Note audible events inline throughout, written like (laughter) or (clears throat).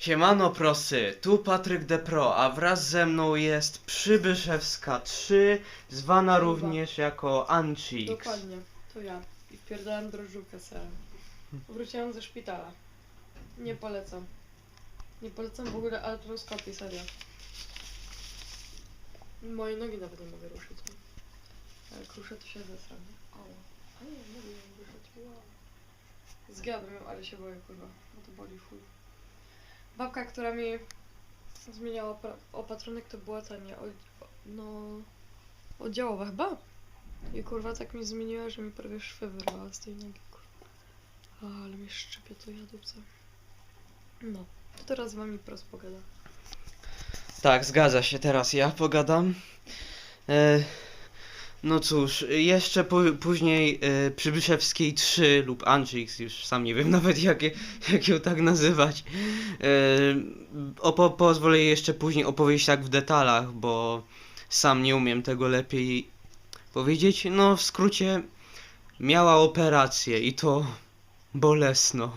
Siemano prosy, tu Patryk De Pro, a wraz ze mną jest Przybyszewska 3, zwana również jako Anchix. Dokładnie, to ja. I wpierdałem drożdżówkę serem. Wróciłam ze szpitala. Nie polecam. Nie polecam w ogóle artroskopii, serio. Moje nogi nawet nie mogę ruszyć. Jak ruszę, to się zesram. O, a nie, mogę ją ruszyć. Wow. Zgadłem ale się boję, kurwa. Bo to boli chuj. Babka, która mi zmieniała opatrunek, to była ta nie... No... Oddziałowa chyba? I kurwa tak mi zmieniła, że mi prawie szwy wyrwała z tej nogi, kurwa. Ale mi szczypie to jadupce. No, to teraz z wami prosto pogada. Tak, zgadza się, teraz ja pogadam. E, no cóż, jeszcze pó- później e, Przybyszewskiej 3 lub Anchix, już sam nie wiem (laughs) nawet jak, je- jak ją tak nazywać. E, opo- pozwolę jeszcze później opowiedzieć tak w detalach, bo sam nie umiem tego lepiej powiedzieć. No w skrócie, miała operację i to (laughs) bolesno.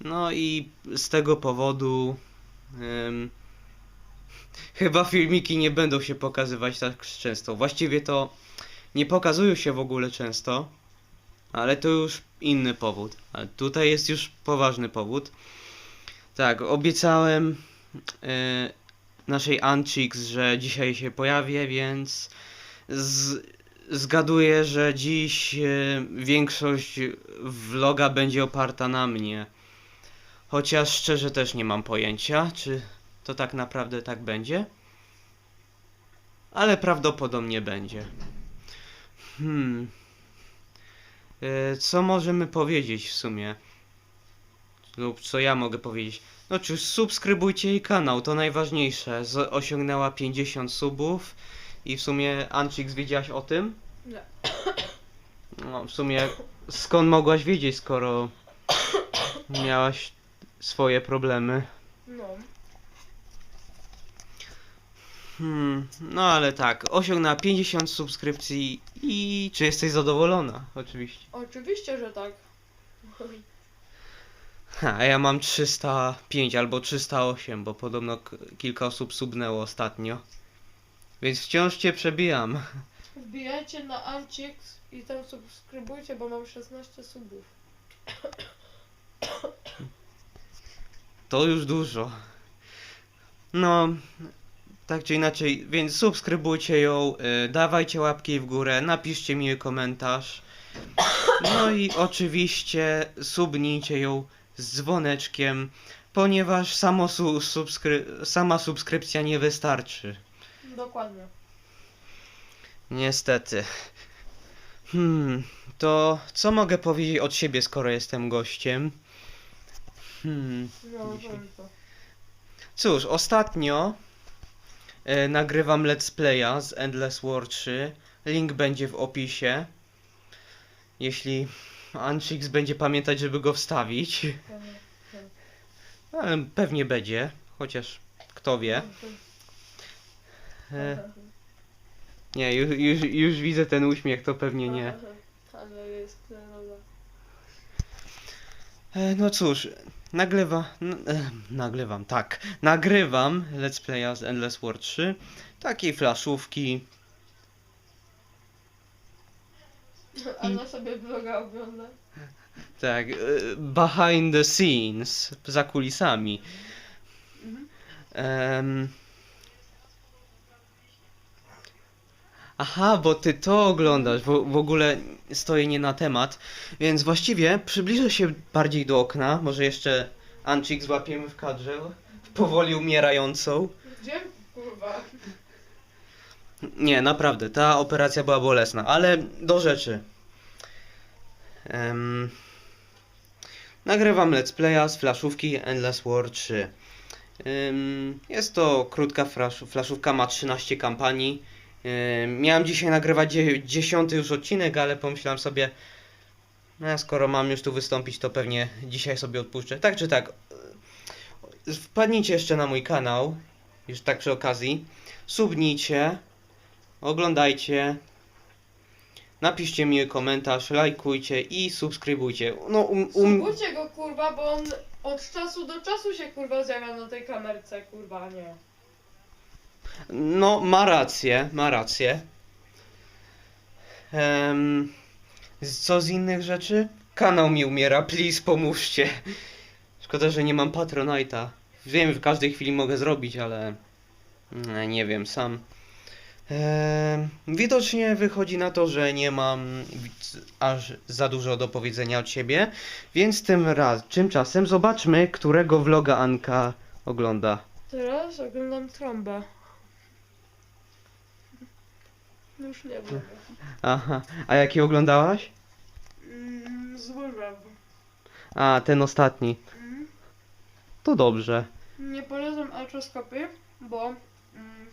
No i z tego powodu... em, Chyba filmiki nie będą się pokazywać tak często. Właściwie to nie pokazują się w ogóle często, ale to już inny powód. Ale tutaj jest już poważny powód. Tak, obiecałem e, naszej Anchix, że dzisiaj się pojawię, więc z, zgaduję, że dziś e, większość vloga będzie oparta na mnie. Chociaż szczerze też nie mam pojęcia, czy to tak naprawdę tak będzie. Ale prawdopodobnie będzie. Hmm. E, Co możemy powiedzieć w sumie? Lub co ja mogę powiedzieć? No cóż, subskrybujcie jej kanał, to najważniejsze. Z osiągnęła 50 subów i w sumie Anchix wiedziałaś o tym? Nie. No, w sumie skąd mogłaś wiedzieć, skoro miałaś swoje problemy? No. Hmm, no ale tak, osiągnęła 50 subskrypcji i czy jesteś zadowolona? Oczywiście. Oczywiście, że tak. Ha, a ja mam 305 albo 308, bo podobno k- kilka osób subnęło ostatnio. Więc wciąż cię przebijam. Wbijajcie na Anchix i tam subskrybujcie, bo mam 16 subów. To już dużo. No, tak czy inaczej, więc subskrybujcie ją, y, dawajcie łapki w górę, napiszcie miły komentarz. No i oczywiście subnijcie ją z dzwoneczkiem, ponieważ samo su subskry sama subskrypcja nie wystarczy. Dokładnie. Niestety. Hmm, to co mogę powiedzieć od siebie, skoro jestem gościem? Hmm. No. Cóż, ostatnio e, nagrywam let's playa z Endless War 3. Link będzie w opisie. Jeśli Anchix będzie pamiętać, żeby go wstawić. (laughs) Ale pewnie będzie, chociaż kto wie. E, nie, już, już, już widzę ten uśmiech, to pewnie nie. (laughs) Ale jest. E, no cóż, nagrywa, e, nagrywam, tak, nagrywam let's playa z Endless War 3. Takiej flaszówki, Anna sobie vloga ogląda. Tak, e, behind the scenes, za kulisami. Mhm. Em, Aha, bo ty to oglądasz, w, w ogóle stoję nie na temat, więc właściwie przybliżę się bardziej do okna, może jeszcze Anchik złapiemy w kadrze, powoli umierającą. Gdzie? Kurwa. Nie, naprawdę, ta operacja była bolesna, ale do rzeczy. Em, nagrywam let's playa z flaszówki Endless War 3. Em, jest to krótka flasz, flaszówka, ma 13 kampanii. Em, miałem dzisiaj nagrywać dzie, 10 już odcinek, ale pomyślałem sobie, no, skoro mam już tu wystąpić, to pewnie dzisiaj sobie odpuszczę. Tak czy tak, e, wpadnijcie jeszcze na mój kanał, już tak przy okazji, subnijcie, oglądajcie, napiszcie miły komentarz, lajkujcie i subskrybujcie. No, um, um, Subujcie go kurwa, bo on Od czasu do czasu się kurwa zjawia na tej kamerce, kurwa, nie. No, ma rację, ma rację. Z- co z innych rzeczy? Kanał mi umiera, please pomóżcie. Szkoda, że nie mam Patronite'a. Wiem, w każdej chwili mogę zrobić, ale mm, nie wiem, sam. Widocznie wychodzi na to, że nie mam aż za dużo do powiedzenia od siebie, więc tym raz, tymczasem zobaczmy, którego vloga Anka ogląda. Teraz oglądam trąbę. Już nie wiem. Aha, a jaki oglądałaś? Mm. A, ten ostatni. Mm. To dobrze. Nie polecam altroskopy, bo mm,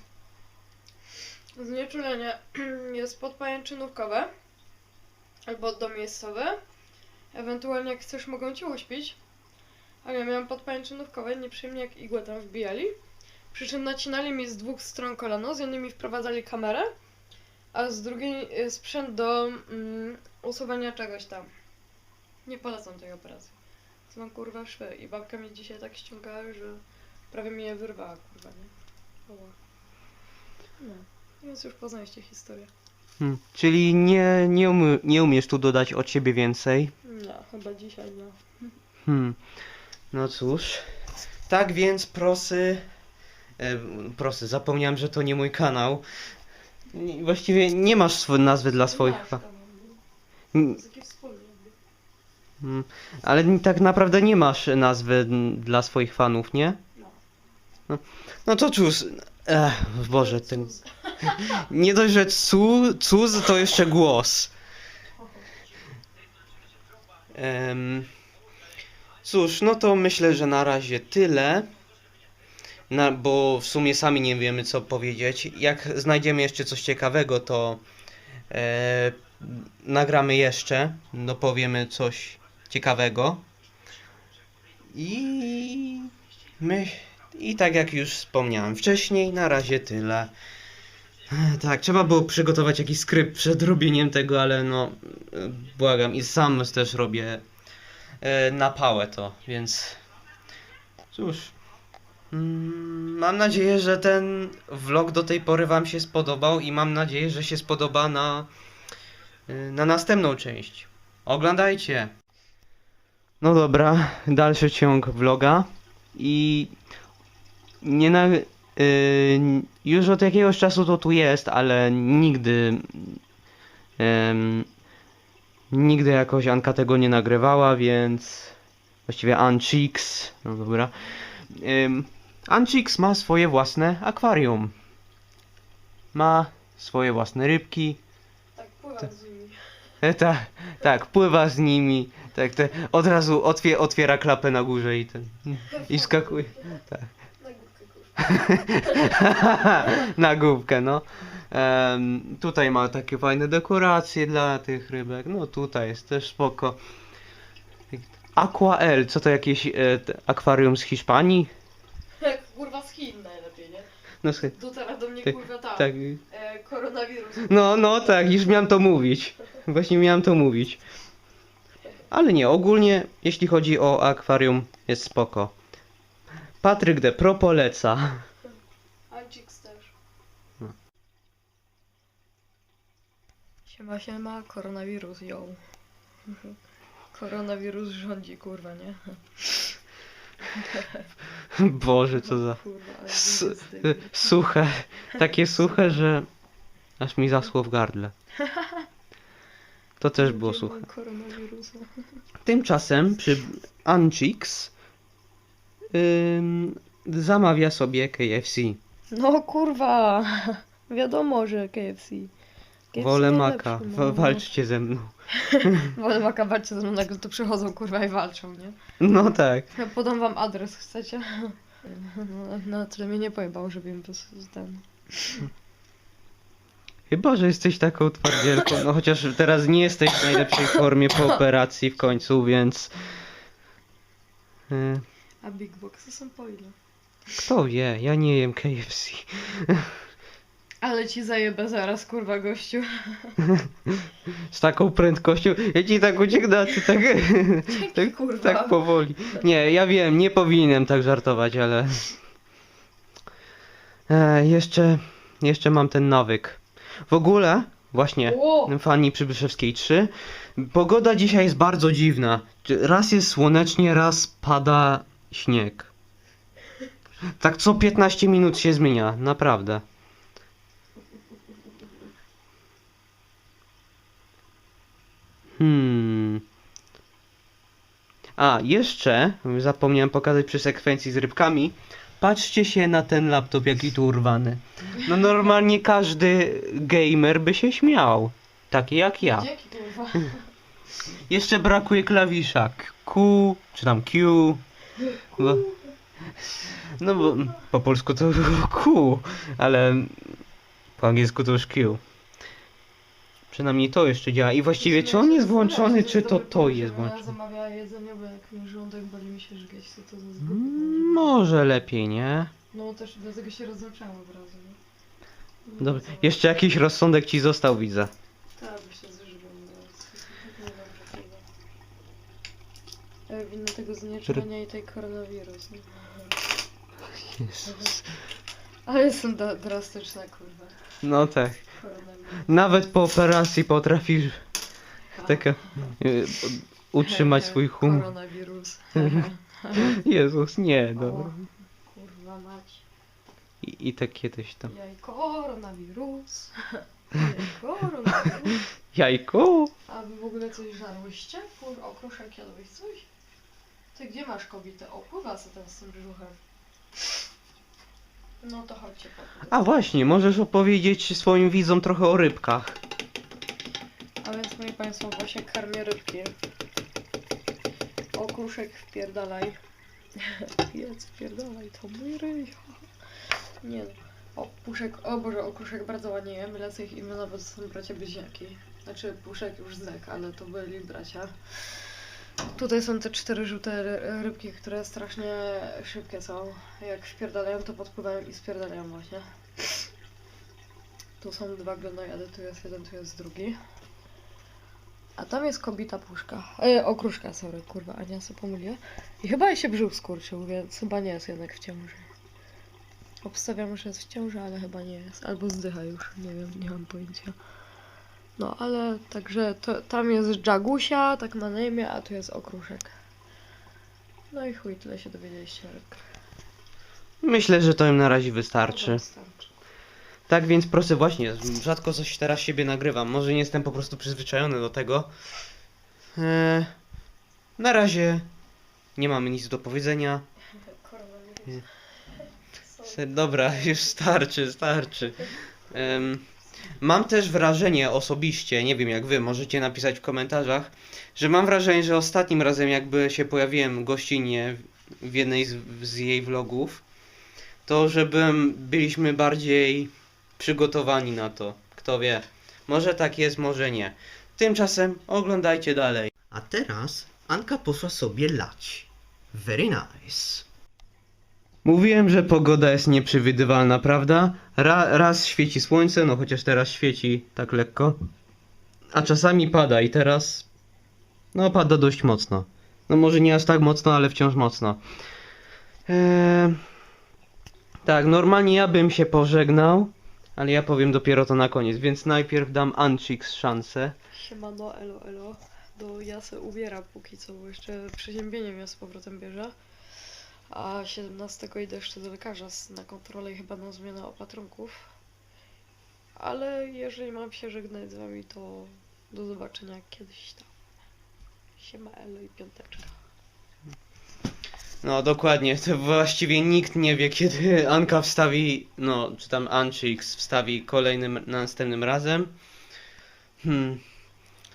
znieczulenie (clears throat) jest podpajęczynówkowe albo domiejscowe. Ewentualnie jak chcesz mogą cię uśpić. Ale ja miałam podpajęczynówkowe, nieprzyjemnie jak igłę tam wbijali. Przy czym nacinali mi z dwóch stron kolano, z jednej mi wprowadzali kamerę, a z drugiej y, sprzęt do mm, usuwania czegoś tam. Nie polecam tej operacji. Co mam kurwa szwy i babka mnie dzisiaj tak ściągała, że prawie mi je wyrwała, kurwa, nie? Oła. No, więc już poznaliście historię. Hmm. Czyli nie, nie, umie, nie umiesz tu dodać od siebie więcej? No, chyba dzisiaj no. Hmm. No cóż. Tak więc prosy. E, prosy, zapomniałem, że to nie mój kanał. Nie- Właściwie nie masz swo- nazwy dla swoich. Tam, Mm, no. Jest jakby. mm, ale n- tak naprawdę nie masz nazwy n- dla swoich fanów, nie? No. No to cóż. Ech, Boże, ten. (laughs) Nie dość, że cu, cuz, to jeszcze głos. Em, cóż, no to myślę, że na razie tyle. Na, bo w sumie sami nie wiemy co powiedzieć. Jak znajdziemy jeszcze coś ciekawego, to e, nagramy jeszcze. No powiemy coś ciekawego. I my, i tak jak już wspomniałem wcześniej, na razie tyle. Tak, trzeba było przygotować jakiś skrypt przed robieniem tego, ale no, e, błagam, i sam też robię e, na pałę to, więc cóż. Mm, Mam nadzieję, że ten vlog do tej pory Wam się spodobał i mam nadzieję, że się spodoba na, e, na następną część. Oglądajcie! No dobra, dalszy ciąg vloga i nie na, y, już od jakiegoś czasu to tu jest, ale nigdy em, nigdy jakoś Anka tego nie nagrywała, więc właściwie Anchix, no dobra. Um, Anchix ma swoje własne akwarium. Ma swoje własne rybki. Tak, pływam z nimi. Tak, tak, pływa z nimi. Tak, te, od razu otwie, otwiera klapę na górze i ten. I skakuje. Tak. (laughs) Na główkę, no. Em, tutaj ma takie fajne dekoracje dla tych rybek. No tutaj jest też spoko. Aqua L, co to jakieś e, akwarium z Hiszpanii? Jak kurwa z Chin najlepiej, nie? No, teraz do mnie Tak, kurwa tak. E, koronawirus. No, no tak, już miałem to mówić. Właśnie miałem to mówić. Ale nie, ogólnie jeśli chodzi o akwarium jest spoko. Patryk de Pro poleca. Anchix też. No. Siema, siema, koronawirus, ją. Koronawirus rządzi, kurwa, nie? (laughs) Boże, co za S- zdechł. suche. Takie (laughs) suche, że aż mi zaschło w gardle. (laughs) To też było suche. Tymczasem przy Anchix ym, zamawia sobie KFC. No kurwa, wiadomo, że KFC. KFC Wolę maka, no. wa- walczcie ze mną. (laughs) Wolę maka, walczcie ze mną, nagle to przychodzą kurwa i walczą, nie? No tak. Ja podam wam adres, chcecie? (laughs) No, na tyle mnie nie pojebał, żebym bez ten... Chyba, że jesteś taką twardzielką, no chociaż teraz nie jesteś w najlepszej formie po operacji w końcu, więc... y, A Big Boxy są po ile? Kto wie, ja nie jem KFC. (laughs) Ale ci zajebę zaraz, kurwa, gościu. Z taką prędkością. Ja ci tak ucieknę, a ty tak. (laughs) tak, kurwa. tak powoli. Nie, ja wiem, nie powinienem tak żartować, ale. E, jeszcze. Jeszcze mam ten nawyk. W ogóle, właśnie. Ło! Fani Przybyszewskiej 3. Pogoda dzisiaj jest bardzo dziwna. Raz jest słonecznie, raz pada śnieg. Tak co 15 minut się zmienia, naprawdę. Hmm. A, jeszcze zapomniałem pokazać przy sekwencji z rybkami. Patrzcie się na ten laptop, jaki tu urwany. No normalnie każdy gamer by się śmiał. Taki jak ja. Dzięki, kurwa. Jeszcze brakuje klawisza Q, czy tam Q. Bo, no bo po polsku to było (laughs) Q, ale po angielsku to już Q. Przynajmniej to jeszcze działa. I właściwie czy on jest włączony, czy to to jest Ja włączone? zamawiała jedzenie, bo jak mi żołądek boli mi się żygać, to to za zbyt. Mm, Może lepiej, nie? No też dlatego się rozłączałam od razu, nie? No, Dobra. co? Jeszcze jakiś rozsądek ci został, widzę. Tak, myślę, że żywią teraz. Nie dobrze, kurwa. E, Winno tego znieczulenia i tej koronawirus, nie? Ale jestem da- drastyczna, kurwa. No tak. Koronawirus. Nawet po operacji potrafisz tak e, utrzymać swój humor. Koronawirus. (laughs) Jezus, nie, dobra. O, Kurwa mać. I, I tak kiedyś tam. Jaj, koronawirus. Jaj, koronawirus. (laughs) Jajku! A wy w ogóle coś żarłyście? Kur, okruszek jadłeś coś? Ty gdzie masz kobietę? O, pływa co ten z tym brzuchem. No to chodźcie po A właśnie, możesz opowiedzieć swoim widzom trochę o rybkach. A więc moi państwo, właśnie karmię rybki. Okruszek wpierdalaj. (laughs) Jedz wpierdalaj, to mój ryj. (laughs) Nie no. O, puszek, o Boże, okruszek bardzo ładnie jem, lecę ich imiona, bo to są bracia bliźniaki. Znaczy, puszek już zdek, ale to byli bracia. Tutaj są te cztery żółte ry- rybki, które strasznie szybkie są. Jak wpierdalają, to podpływają i spierdalają właśnie. Tu są dwa glonojady, tu jest jeden, tu jest drugi. A tam jest kobita puszka. E, okruszka, sorry, kurwa, Ania sobie pomyliła. I chyba się brzuch skurczył, więc chyba nie jest jednak w ciąży. Obstawiam, że jest w ciąży, ale chyba nie jest. Albo zdycha już, nie wiem, nie mam pojęcia. No, ale także to, tam jest Jagusia, tak ma na imię, a tu jest okruszek. No i chuj, tyle się dowiedzieliście. Myślę, że to im na razie wystarczy. Tak więc proszę właśnie, rzadko coś teraz siebie nagrywam. Może nie jestem po prostu przyzwyczajony do tego. Eee, na razie nie mamy nic do powiedzenia. Dobra, już starczy, starczy. Em, mam też wrażenie osobiście, nie wiem jak wy, możecie napisać w komentarzach, że mam wrażenie, że ostatnim razem jakby się pojawiłem gościnnie w- jednej z, z jej vlogów, to żebym byliśmy bardziej przygotowani na to. Kto wie. Może tak jest, może nie. Tymczasem oglądajcie dalej. A teraz Anka poszła sobie lać. Very nice. Mówiłem, że pogoda jest nieprzewidywalna, prawda? Ra, raz świeci słońce, no chociaż teraz świeci tak lekko. A czasami pada i teraz. No, pada dość mocno. No, może nie aż tak mocno, ale wciąż mocno. Eee, tak, normalnie ja bym się pożegnał, ale ja powiem dopiero to na koniec, więc najpierw dam Anchix szansę. Siemano, elo, elo. Do ja se ubiera póki co, bo jeszcze przeziębienie mnie z powrotem bierze. A 17 idę jeszcze do lekarza na kontrolę i chyba na zmianę opatrunków. Ale jeżeli mam się żegnać z wami, to do zobaczenia kiedyś tam. Siema, elo i piąteczka. No dokładnie, to właściwie nikt nie wie kiedy Anka wstawi, no czy tam Anchix wstawi kolejnym, następnym razem. Hmm.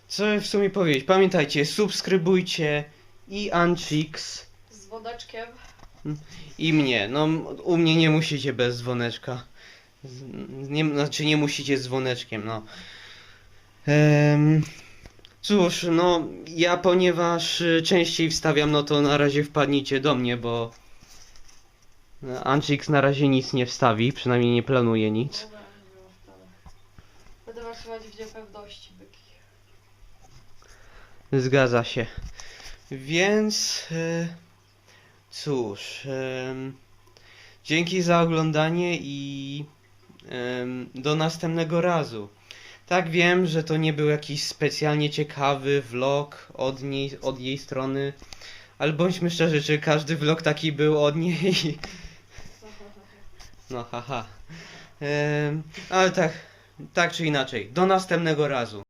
Co w sumie powiedzieć? Pamiętajcie, subskrybujcie i Anchix Z wodeczkiem. I mnie. No u mnie nie musicie bez dzwoneczka. Nie, znaczy nie musicie z dzwoneczkiem, no. Em, cóż, no ja ponieważ y, częściej wstawiam, no to na razie wpadnijcie do mnie, bo Anchix na razie nic nie wstawi, przynajmniej nie planuje nic. Dobra, no. pracować w niepewności, byki. Zgadza się. Więc e, cóż, em, dzięki za oglądanie i do następnego razu. Tak wiem, że to nie był jakiś specjalnie ciekawy vlog od niej, od jej strony, ale bądźmy szczerzy, czy każdy vlog taki był od niej? (laughs) No haha. Ale tak, tak czy inaczej, do następnego razu.